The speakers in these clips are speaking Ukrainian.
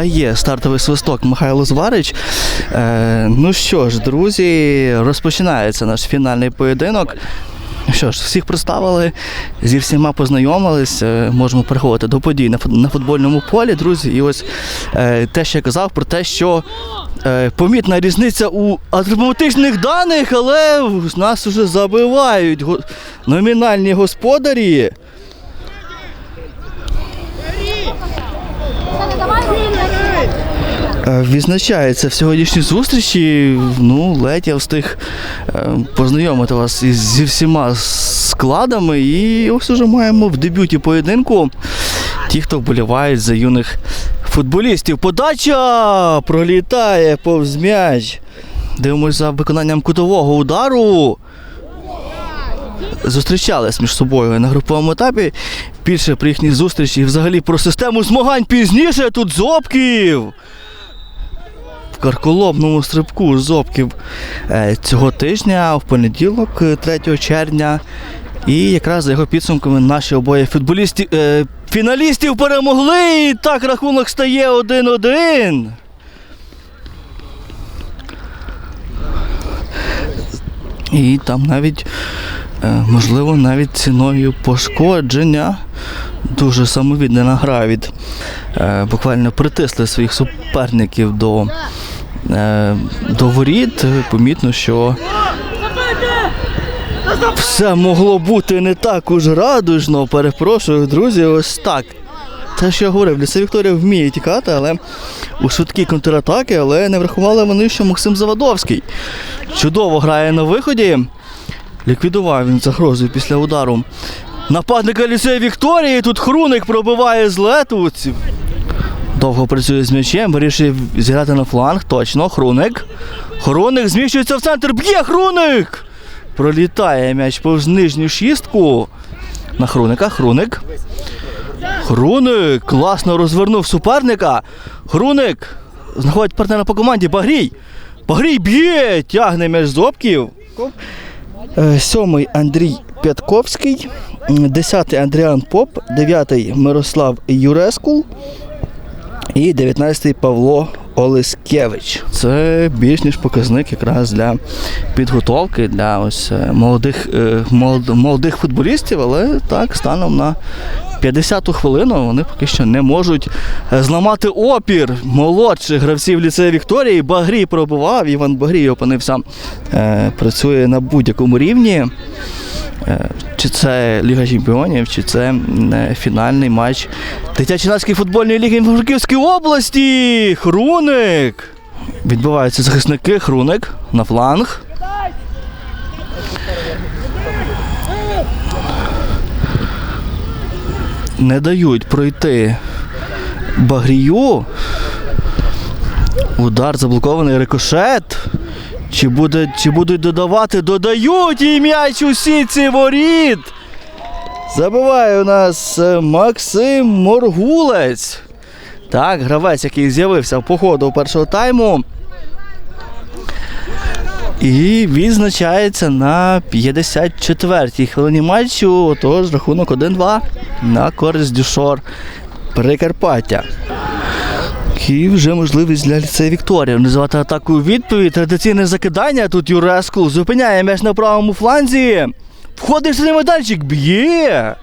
дає стартовий свисток Михайло Зварич. Е, ну що ж, друзі, розпочинається наш фінальний поєдинок. Що ж, всіх представили, зі всіма познайомились. е, Можемо переходити до подій на футбольному полі, друзі. І ось е, те, що я казав про те, що е, помітна різниця у атрибутичних даних, але нас вже забивають номінальні господарі. Е, Відзначається в сьогоднішній зустрічі. Ну, ледь я встиг е, познайомити вас із, зі всіма складами. І ось уже маємо в дебюті поєдинку ті, хто вболівають за юних футболістів. Подача пролітає повз м'яч. Дивимось за виконанням кутового удару. Зустрічались між собою на груповому етапі. Більше про їхні зустрічі і взагалі про систему змагань пізніше. Тут Зобків карколомному стрибку Зобків е, цього тижня, в понеділок, е, 3 червня. І якраз за його підсумками наші обоє футболісти, е, фіналістів перемогли. І так рахунок стає 1-1. І там навіть, е, можливо, навіть ціною пошкодження дуже самовіддана гра від е, буквально притисли своїх суперників до, е, до воріт. Помітно, що все могло бути не так уж радужно. Перепрошую, друзі, ось так. Те, що я говорив, Ліса Вікторія вміє тікати, але у швидкі контратаки, але не врахували вони, що Максим Завадовський чудово грає на виході. Ліквідував він загрозу після удару нападника ліцею Вікторії. Тут Хруник пробиває з лету. Довго працює з м'ячем, вирішив зіграти на фланг. Точно, Хруник. Хруник зміщується в центр. Б'є Хруник! Пролітає м'яч повз нижню шістку. На Хруника. Хруник. Хруник класно розвернув суперника. Хруник знаходить партнера по команді. Багрій. Багрій б'є, тягне м'яч з обків. Е, Сьомий Андрій Пятковський, десятий Андріан Поп, дев'ятий Мирослав Юрескул і дев'ятнадцятий Павло Олескевич. Це більш ніж показник якраз для підготовки для ось е, молодих, е, молодих футболістів, але так, станом на 50-ту хвилину вони поки що не можуть е, зламати опір молодших гравців ліцею Вікторії. Багрій пробував, Іван Багрій опинився, працює на будь-якому рівні. Е, Чи це Ліга Чемпіонів, чи це фінальний матч Дитячо-юнацької футбольної ліги Франківської області. Хруник. Відбуваються захисники. Хруник на фланг. Не дають пройти Багрію. Удар заблокований рикошет. Чи, буде, чи будуть додавати? Додають і м'яч у сітці воріт. Забиває у нас е, Максим Моргулець. Так, гравець, який з'явився по ходу першого тайму. І відзначається на 54-й хвилині матчу. Отож, рахунок 1-2 на користь Дюшор Прикарпаття. І вже можливість для ліцею Вікторія називати атаку відповідь. Традиційне закидання. Тут Юреску зупиняє м'яч на правому фланзі. Входить в майданчик, б'є.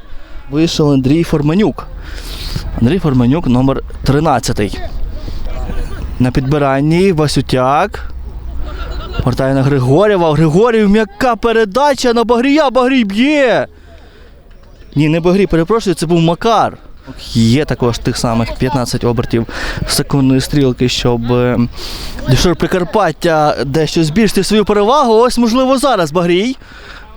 Вийшов Андрій Форманюк. Андрій Форманюк номер 13. На підбиранні Васютяк. Портає на Григорєва. Григорів м'яка передача на Багрія. Багрій б'є. Ні, не Багрій, перепрошую, це був Макар. Є також тих самих 15 обертів секундної стрілки, щоб е, Дюшор Прикарпаття дещо збільшити свою перевагу. Ось, можливо, зараз Багрій.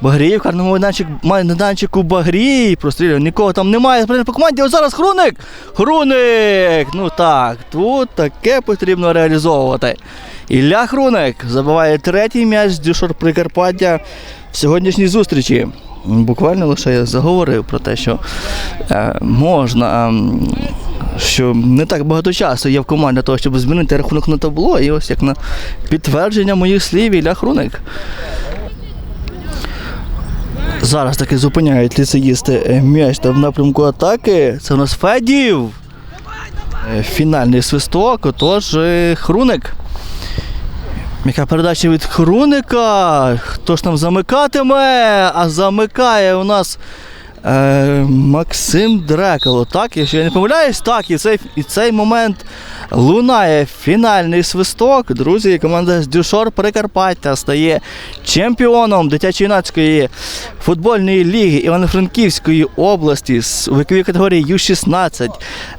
Багрій в карному майданчик, майданчику Багрій. Прострілює, нікого там немає. По команді. Ось зараз Хруник. Хруник! Ну так, тут таке потрібно реалізовувати. Ілля Хруник забиває третій м'яч з Дюшор Прикарпаття в сьогоднішній зустрічі. Буквально лише я заговорив про те, що е, можна, ем, що не так багато часу є в команді для того, щоб змінити рахунок на табло. І ось як на підтвердження моїх слів Ілля Хруник. Зараз таки зупиняють ліцеїсти е, м'яч там в напрямку атаки. Це у нас Федів. Е, Фінальний свисток, отож Хруник. Яка передача від Хруника? Хто ж там замикатиме? А замикає у нас е, Максим Дрекало. Так, якщо я не помиляюсь, так, і цей, і цей момент лунає фінальний свисток. Друзі, команда з Дюшор Прикарпаття стає чемпіоном дитячо-юнацької футбольної ліги Івано-Франківської області з у віковій категорії Ю-16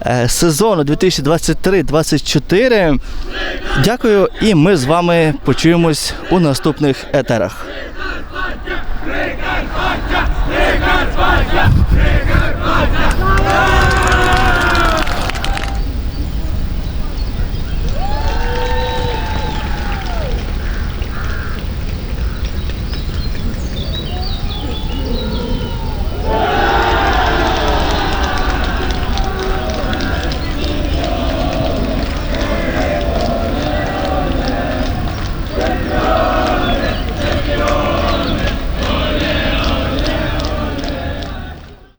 е, сезону 2023-2024. Дякую, і ми з вами почуємось у наступних етерах. Прикарпаття! Прикарпаття!